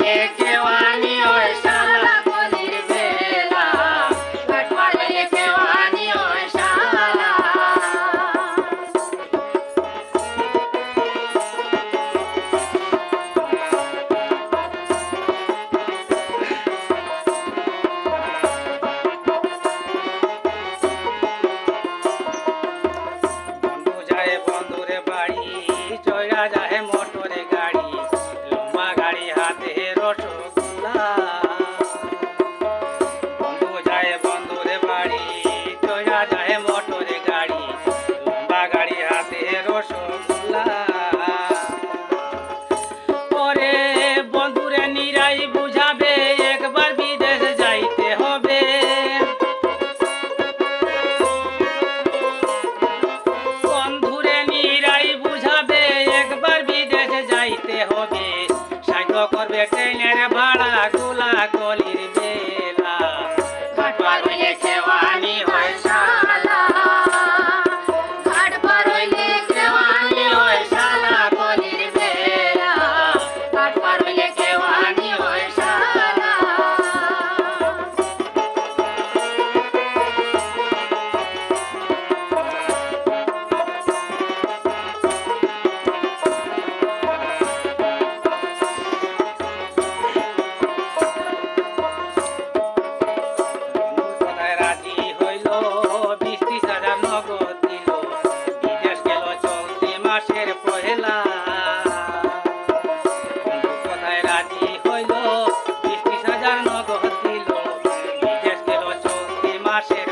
লেখে Yeah. আকাশের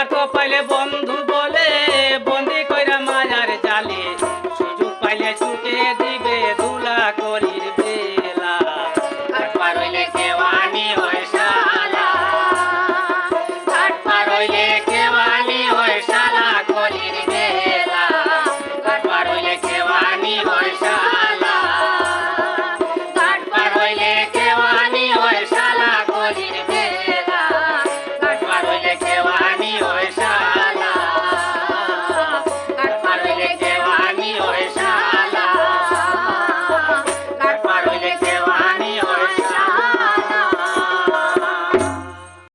ঘাটো পাইলে বন্ধু বলে বন্দি কইরা মায়ার জালে সুযোগ পাইলে ছুটে